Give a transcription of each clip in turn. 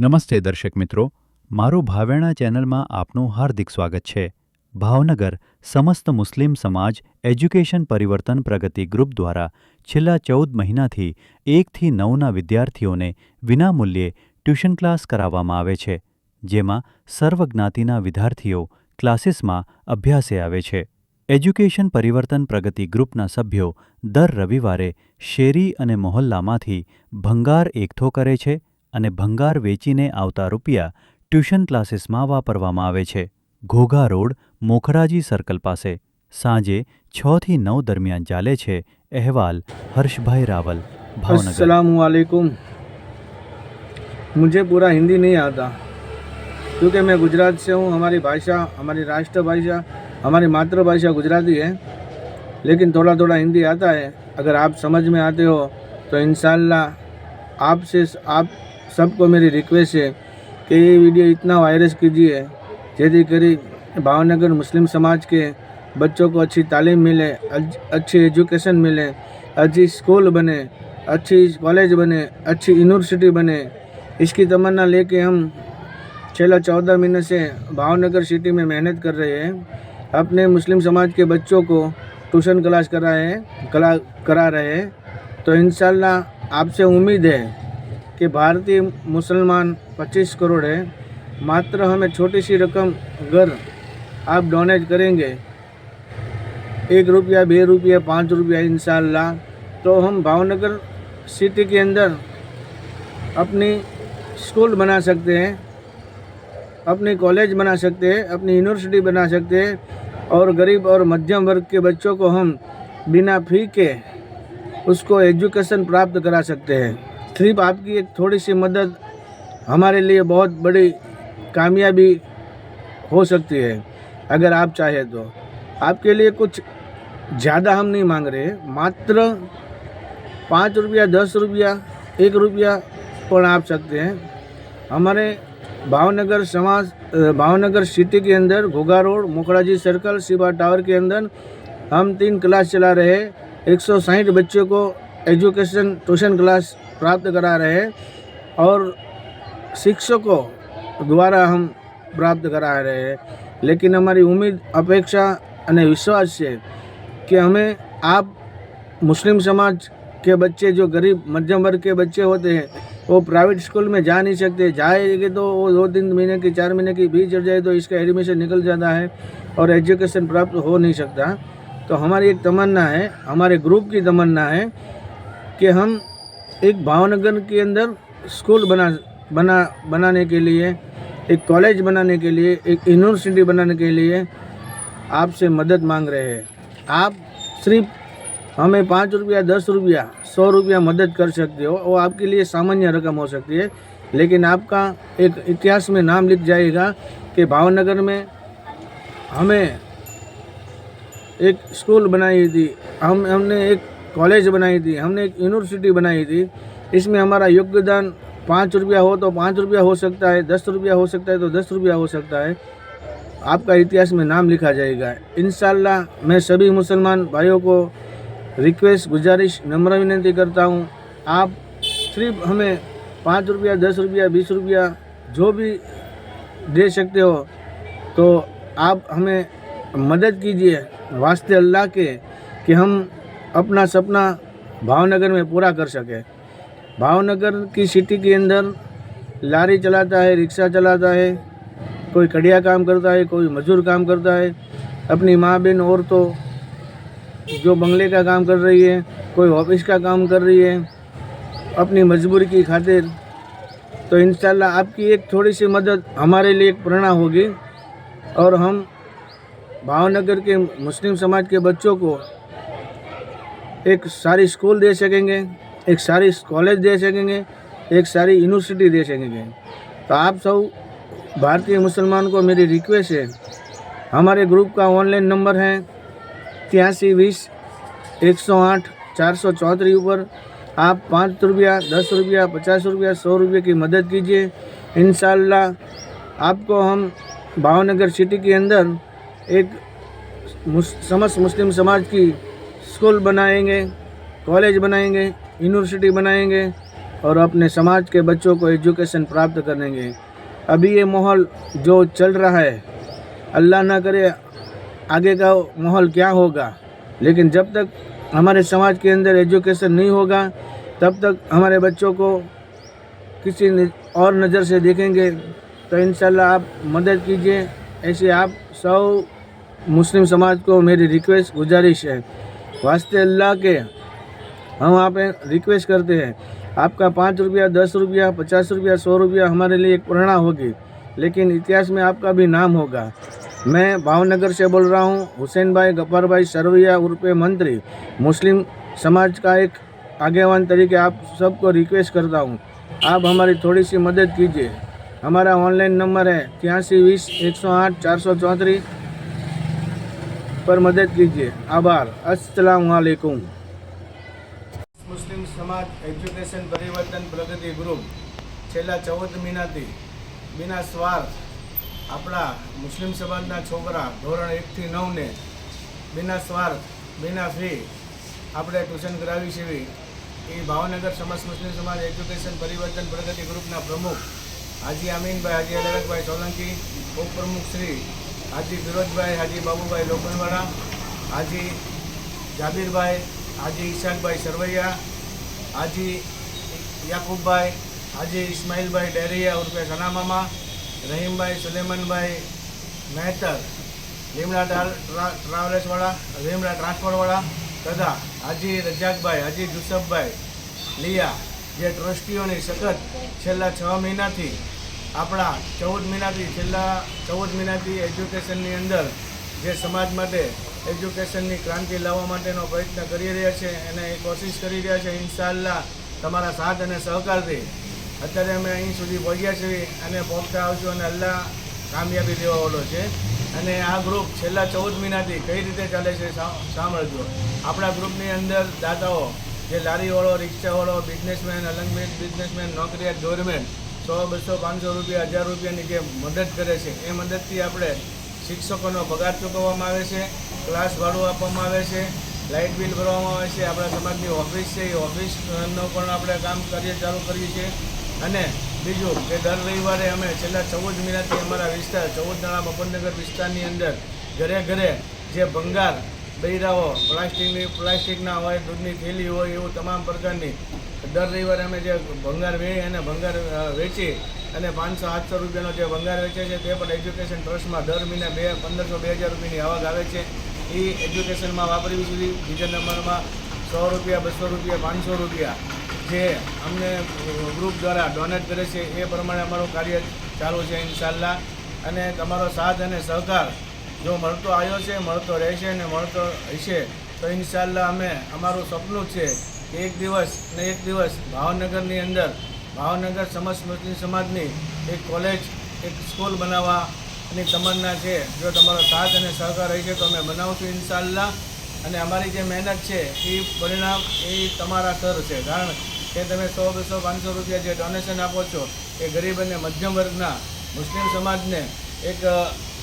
નમસ્તે દર્શક મિત્રો, મારું ભાવેણા ચેનલમાં આપનું હાર્દિક સ્વાગત છે. ભાવનગર સમસ્ત મુસ્લિમ સમાજ એજ્યુકેશન પરિવર્તન પ્રગતિ ગ્રુપ દ્વારા છેલ્લા ચૌદ મહિનાથી એકથી નવના વિદ્યાર્થીઓને વિનામૂલ્યે ટ્યુશન ક્લાસ કરાવવામાં આવે છે, જેમાં સર્વ જ્ઞાતિના વિદ્યાર્થીઓ ક્લાસીસમાં અભ્યાસે આવે છે. એજ્યુકેશન પરિવર્તન પ્રગતિ ગ્રુપના સભ્યો દર રવિવારે શેરી અને મોહલ્લામાંથી ભંગાર એકઠો કરે છે અને ભંગાર વેચીને આવતા રૂપિયા ટ્યુશન ક્લાસીસમાં વાપરવામાં આવે છે ઘોઘા રોડ મોખરાજી સર્કલ પાસે સાંજે છ થી નવ દરમિયાન ચાલે છે અહેવાલ હર્ષભાઈ રાવલ ભાવનગર अस्सलाम वालेकुम मुझे पूरा हिंदी नहीं आता क्योंकि मैं गुजरात से हूँ हमारी भाषा हमारी राष्ट्र भाषा हमारी मातृभाषा गुजराती है लेकिन थोड़ा थोड़ा हिंदी आता है अगर आप समझ में आते हो तो इंशाल्लाह आपसे आप सबको मेरी रिक्वेस्ट है कि ये वीडियो इतना वायरस कीजिए जैसे करी भावनगर मुस्लिम समाज के बच्चों को अच्छी तालीम मिले, अच्छी एजुकेशन मिले, अच्छी स्कूल बने, अच्छी कॉलेज बने, अच्छी यूनिवर्सिटी बने। इसकी तमन्ना लेके हम छेला चौदह महीने से भावनगर सिटी में मेहनत कर रहे हैं। अपने मुस्लिम समाज के बच्चों को ट्यूशन क्लास करा है, कला करा रहे हैं। तो इन आपसे उम्मीद है कि भारतीय मुसलमान 25 करोड़ है। मात्र हमें छोटी सी रकम अगर आप डोनेट करेंगे। एक रुपया बे रुपया, पाँच रुपया इंशाल्लाह। तो हम भावनगर सिटी के अंदर अपनी स्कूल बना सकते हैं, अपनी कॉलेज बना सकते हैं, अपनी यूनिवर्सिटी बना सकते हैं और गरीब और मध्यम वर्ग के बच्चों को हम बिना फ़ी के उसको एजुकेशन प्राप्त करा सकते हैं। सिर्फ़ आपकी एक थोड़ी सी मदद हमारे लिए बहुत बड़ी कामयाबी हो सकती है, अगर आप चाहे तो। आपके लिए कुछ ज़्यादा हम नहीं मांग रहे मात्र पाँच रुपया, दस रुपया, एक रुपया पण आप सकते हैं। हमारे भावनगर समाज भावनगर सिटी के अंदर, Ghogha road Mokhdaji circle, Shiva tower के अंदर, हम तीन क्लास चला रहे एक सौ साठ बच्चों को एजुकेशन, ट्यूशन क्लास प्राप्त करा रहे हैं और शिक्षकों द्वारा हम प्राप्त करा रहे हैं लेकिन हमारी उम्मीद अपेक्षा અને વિશ્વાસ છે कि हमें आप मुस्लिम समाज के बच्चे जो गरीब मध्यम वर्ग के बच्चे होते हैं वो प्राइवेट स्कूल में जा नहीं सकते जाएंगे तो वो दो तीन महीने की चार महीने की फीस चढ़ जाए तो इसका एडमिशन निकल जाता है और एजुकेशन प्राप्त हो नहीं सकता तो हमारी एक तमन्ना है हमारे ग्रुप की तमन्ना है कि हम एक भावनगर के अंदर स्कूल बना बना, बनाने के लिए, एक कॉलेज बनाने के लिए, एक यूनिवर्सिटी बनाने के लिए आपसे मदद मांग रहे हैं। आप सिर्फ़ हमें पाँच रुपया, दस रुपया, सौ रुपया मदद कर सकते हो, वो आपके लिए सामान्य रकम हो सकती है, लेकिन आपका एक इतिहास में नाम लिख जाएगा कि भावनगर में हमें एक स्कूल बनाई थी। हम, हमने एक कॉलेज बनाई थी, हमने एक यूनिवर्सिटी बनाई थी। इसमें हमारा योगदान पाँच रुपया हो तो पाँच रुपया हो सकता है, दस रुपया हो सकता है तो दस रुपया हो सकता है। आपका इतिहास में नाम लिखा जाएगा। इन मैं सभी मुसलमान भाइयों को रिक्वेस्ट, गुजारिश, नम्र विनती करता हूँ। आप सिर्फ़ हमें पाँच रुपया, दस रुपया, बीस रुपया जो भी दे सकते हो तो आप हमें मदद कीजिए। वास्ते अल्लाह के कि हम अपना सपना भावनगर में पूरा कर सके। भावनगर की सिटी के अंदर लारी चलाता है, रिक्शा चलाता है, कोई कड़िया काम करता है, कोई मजदूर काम करता है। अपनी माँ बहन और तो जो बंगले का काम कर रही है, कोई ऑफ़िस का काम कर रही है, अपनी मजबूरी की खातिर तो इंशाल्लाह आपकी एक थोड़ी सी मदद हमारे लिए एक प्रेरणा होगी। और हम भावनगर के मुस्लिम समाज के बच्चों को एक सारी स्कूल दे सकेंगे, एक सारी कॉलेज दे सकेंगे, एक सारी यूनिवर्सिटी दे सकेंगे। तो आप सब भारतीय मुसलमान को मेरी रिक्वेस्ट है। हमारे ग्रुप का ऑनलाइन नंबर है तिरासी बीस एक सौ आठ चार सौ चौधरी ऊपर। आप पाँच रुपया, दस रुपया, पचास रुपया, सौ रुपये की मदद कीजिए। इन आपको हम भावनगर सिटी के अंदर एक मुस- समस्त मुस्लिम समाज की स्कूल बनाएँगे, कॉलेज बनाएँगे, यूनिवर्सिटी बनाएँगे और अपने समाज के बच्चों को एजुकेशन प्राप्त करेंगे। अभी ये माहौल जो चल रहा है, अल्लाह ना करे आगे का माहौल क्या होगा। लेकिन जब तक हमारे समाज के अंदर एजुकेशन नहीं होगा, तब तक हमारे बच्चों को किसी और नज़र से देखेंगे तो इंशाल्लाह आप मदद कीजिए। ऐसे आप सौ मुस्लिम समाज को मेरी रिक्वेस्ट, गुजारिश है। वास्ते अल्लाह के। हम आप रिक्वेस्ट करते हैं। आपका पाँच रुपया, दस रुपया, पचास रुपया, सौ रुपया हमारे लिए एक प्रेरणा होगी, लेकिन इतिहास में आपका भी नाम होगा। मैं भावनगर से बोल रहा हूँ, हुसैन भाई गफ्फार भाई, सरवैया उर्फे मंत्री, मुस्लिम समाज का एक आगेवान तरीके आप सबको रिक्वेस्ट करता हूँ। आप हमारी थोड़ी सी मदद कीजिए। हमारा ऑनलाइन नंबर है तिरासी बीस एक सौ आठ चार सौ चौंतीस। પર મદદ કીજીએ. આભાર. અસલામ મુસ્લિમ સમાજ એજ્યુકેશન પરિવર્તન પ્રગતિ ગ્રુપ છેલ્લા ચૌદ મહિનાથી બિના સ્વાર્થ આપણા મુસ્લિમ સમાજના છોકરા ધોરણ એકથી નવને બિના સ્વાર્થ, બિના ફી આપણે ટ્યુશન કરાવી છે એ ભાવનગર સમાજ મુસ્લિમ સમાજ એજ્યુકેશન પરિવર્તન પ્રગતિ ગ્રુપના પ્રમુખ હાજી અમીનભાઈ હાજી અલગભાઈ સોલંકી, ઉપપ્રમુખ શ્રી હાજી ફિરોજભાઈ હાજી બાબુભાઈ લોખંડવાળા હાજી જાબીરભાઈ, હાજી ઈશાકભાઈ સરવૈયા, હાજી યાકુબભાઈ, હાજી ઇસ્માઇલભાઈ ડેરિયા ઉર્ફે સનામામા, રહીમભાઈ સુલેમનભાઈ મહેતર, લીમડા ટ્રા- ટ્રા- ટ્રાવેલ્સવાળા, લીમડા ટ્રાન્સપોર્ટવાળા તથા હાજી રજાકભાઈ હાજી જુસફભાઈ લિયા, જે ટ્રસ્ટીઓની સતત છેલ્લા છ મહિનાથી આપણા ચૌદ મહિનાથી છેલ્લા ચૌદ મહિનાથી એજ્યુકેશનની અંદર જે સમાજ માટે એજ્યુકેશનની ક્રાંતિ લાવવા માટેનો પ્રયત્ન કરી રહ્યા છે અને એ કોશિશ કરી રહ્યા છે ઇન્શાલ્લાહ તમારા સાથ અને સહકારથી. અત્યારે અમે અહીં સુધી પહોંચ્યા છીએ અને પહોંચતા આવશું અને અલ્લાહ કામયાબી દેવાવાળો છે. અને આ ગ્રુપ છેલ્લા ચૌદ મહિનાથી કઈ રીતે ચાલે છે સાંભળજો. આપણા ગ્રુપની અંદર દાતાઓ, જે લારીવાળો, રિક્ષાવાળો બિઝનેસમેન અલંગમેન બિઝનેસમેન નોકરિયાત ગવર્મેન્ટ સો બસો પાંચસો રૂપિયા, હજાર રૂપિયાની જે મદદ કરે છે, એ મદદથી આપણે શિક્ષકોનો પગાર ચૂકવવામાં આવે છે, ક્લાસ ભાડું આપવામાં આવે છે, લાઇટ બિલ ભરવામાં આવે છે, આપણા સમાજની ઓફિસ છે, એ ઓફિસનો પણ આપણે કામ કાર્ય ચાલુ કરીએ છીએ. અને બીજું કે દર રવિવારે અમે છેલ્લા ચૌદ મહિનાથી અમારા વિસ્તાર, ચૌદ નાણા મફતનગર વિસ્તારની અંદર ઘરે ઘરે જે ભંગાર, બૈરાઓ, પ્લાસ્ટિકની, પ્લાસ્ટિકના હોય, દૂધની થેલી હોય, એવું તમામ પ્રકારની દર રવિવારે અમે જે ભંગાર વેચી અને ભંગાર વેચી અને પાંચસો આઠસો રૂપિયાનો જે ભંગાર વેચે છે તે પણ એજ્યુકેશન ટ્રસ્ટમાં દર મહિને બે, પંદરસો, બે હજાર રૂપિયાની આવક આવે છે. એ એજ્યુકેશનમાં વાપરવી સુધી બીજા નંબરમાં સો રૂપિયા, બસો રૂપિયા, પાંચસો રૂપિયા જે અમને ગ્રુપ દ્વારા ડોનેટ કરે છે એ પ્રમાણે અમારું કાર્ય ચાલુ છે ઇન્શાલ્લાહ અને તમારો સાથ અને સહકાર જો મળતો આવ્યો છે, મળતો રહેશે અને મળતો હશે તો ઇન્શાલ્લાહ અમે અમારું સપનું છે કે એક દિવસ ને એક દિવસ ભાવનગરની અંદર, ભાવનગર સમસ્ત મુસ્લિમ સમાજની એક કોલેજ એક સ્કૂલ બનાવવાની તમન્ના છે. જો તમારો સાથ અને સહકાર રહેશે તો અમે બનાવશું ઇન્શાલ્લાહ અને અમારી જે મહેનત છે, એ પરિણામ એ તમારા સર છે. કારણ કે તમે સો બસો પાંચસો રૂપિયા જે ડોનેશન આપો છો, એ ગરીબ અને મધ્યમ વર્ગના મુસ્લિમ સમાજને એક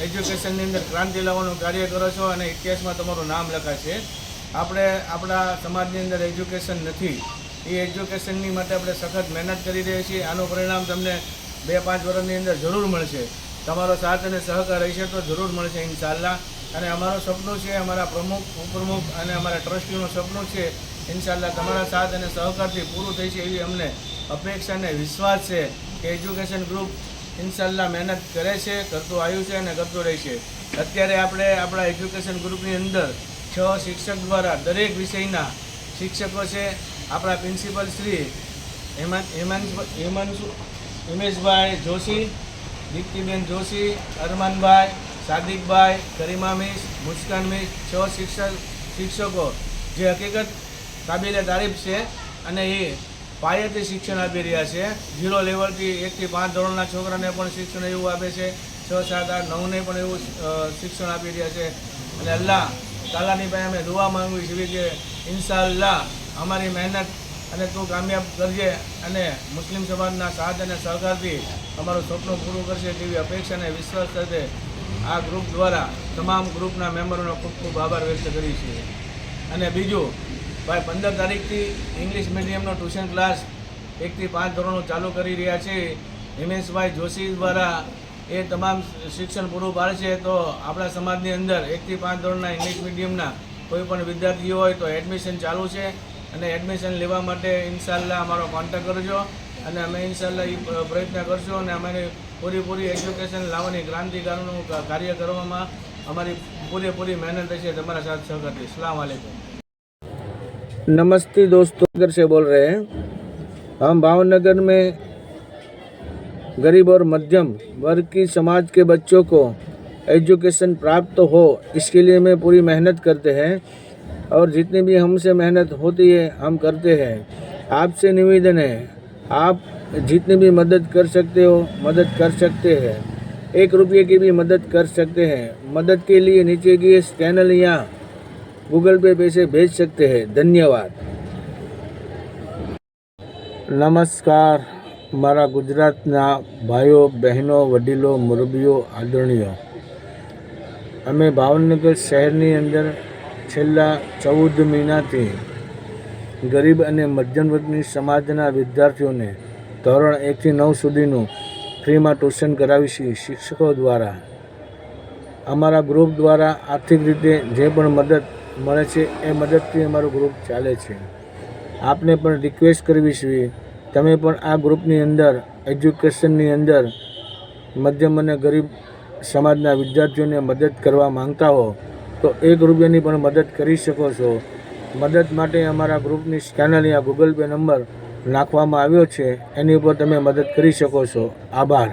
એજ્યુકેશનની અંદર ક્રાંતિ લાવવાનું કાર્ય કરો છો અને ઇતિહાસમાં તમારું નામ લખાશે. આપણે આપણા સમાજની અંદર એજ્યુકેશન નથી. એ એજ્યુકેશનની માટે આપણે સખત મહેનત કરી રહ્યા છીએ. આનું પરિણામ તમને બે પાંચ વર્ષની અંદર જરૂર મળશે. તમારો સાથ અને સહકાર રહેશે તો જરૂર મળશે ઇન્શાલ્લાહ અને અમારું સપનું છે, અમારા પ્રમુખ, ઉપપ્રમુખ અને અમારા ટ્રસ્ટીનું સપનું છે ઇન્શાલ્લાહ તમારા સાથ અને સહકારથી પૂરું થઈ છે એવી અમને અપેક્ષા અને વિશ્વાસ છે કે એજ્યુકેશન ગ્રુપ ઇન્શાલ્લાહ મહેનત કરે છે, કરતું આવ્યું છે અને કરતું રહેશે. અત્યારે આપણે આપણા એજ્યુકેશન ગ્રુપની અંદર છ શિક્ષક દ્વારા દરેક વિષયના શિક્ષકો છે, આપણા પ્રિન્સિપલ શ્રી હેમંત હેમાંશ, હેમાંશુ, હિમેશભાઈ જોશી, દીપ્તિબેન જોશી, અરમાનભાઈ, સાદિકભાઈ, કરીમા મિસ મુસ્કાન મિસ છ શિક્ષક, શિક્ષકો. જે હકીકત કાબિલે તારીફ છે અને એ પાયેથી શિક્ષણ આપી રહ્યા છે. ઝીરો લેવલથી એકથી પાંચ ધોરણના છોકરાને પણ શિક્ષણ એવું આપે છે. છ, સાત, આઠ, નવને પણ એવું શિક્ષણ આપી રહ્યા છે. અને અલ્લાહ તાલાની પાસે અમે દુઆ માંગવી છીએ કે ઇન્શાલ્લાહ અમારી મહેનત અને તું કામયાબ કરજે અને મુસ્લિમ સમાજના સાથ અને સહકારથી અમારું સપનું પૂરું કરશે તેવી અપેક્ષા અને વિશ્વાસ સાથે આ ગ્રુપ દ્વારા તમામ ગ્રુપના મેમ્બરોનો ખૂબ ખૂબ આભાર વ્યક્ત કરી છે અને બીજું, ભાઈ પંદર તારીખથી ઇંગ્લિશ મીડિયમનો ટ્યુશન ક્લાસ એકથી પાંચ ધોરણો ચાલુ કરી રહ્યા છે. હિમેશભાઈ જોશી દ્વારા એ તમામ શિક્ષણ પૂરું પાડશે તો આપણા સમાજની અંદર એકથી પાંચ ધોરણના ઇંગ્લિશ મીડિયમના કોઈ પણ વિદ્યાર્થીઓ હોય તો એડમિશન ચાલુ છે અને એડમિશન લેવા માટે ઇન્શાલ્લાહ અમારો કોન્ટેક્ટ કરજો અને અમે ઇન્શાલ્લાહ એ પ્રયત્ન કરશું અને અમારી પૂરેપૂરી એજ્યુકેશન લાવવાની ક્રાંતિકારનું કા- કાર્ય કરવામાં અમારી પૂરેપૂરી મહેનત હશે તમારા સાથ સહકારથી અસલામ વાલેકુમ नमस्ते दोस्तों नगर से बोल रहे हैं हम भावनगर में गरीब और मध्यम वर्ग की समाज के बच्चों को एजुकेशन प्राप्त हो, इसके लिए मैं पूरी मेहनत करते हैं और जितनी भी हमसे मेहनत होती है, हम करते हैं। आपसे निवेदन है, आप जितनी भी मदद कर सकते हो, मदद कर सकते हैं। एक रुपये की भी मदद कर सकते हैं। मदद के लिए नीचे की चैनल या गूगल पे पैसे भेज सकते हैं। धन्यवाद। नमस्कार। મારા ગુજરાતના ભાઈઓ, બહેનો, વડીલો, મુરબીઓ, આદરણીયો. અમે ભાવનગર શહેરની અંદર છેલ્લા ચૌદ મહિનાથી ગરીબ અને મધ્યમ વર્ગની સમાજના વિદ્યાર્થીઓને ધોરણ એકથી નવ સુધીનું ફ્રીમાં ટ્યુશન કરાવી છીએ શિક્ષકો દ્વારા, અમારા ગ્રુપ દ્વારા આર્થિક રીતે જે પણ મદદ મળે છે, એ મદદથી અમારું ગ્રુપ ચાલે છે. આપને પણ રિક્વેસ્ટ કરવી છે તમે પણ આ ગ્રુપની અંદર, એજ્યુકેશનની અંદર મધ્યમ અને ગરીબ સમાજના વિદ્યાર્થીઓને મદદ કરવા માંગતા હો, તો એક રૂપિયાની પણ મદદ કરી શકો છો. મદદ માટે અમારા ગ્રુપની ચેનલ યા ગૂગલ પે નંબર નાખવામાં આવ્યો છે. એની ઉપર તમે મદદ કરી શકો છો. આભાર.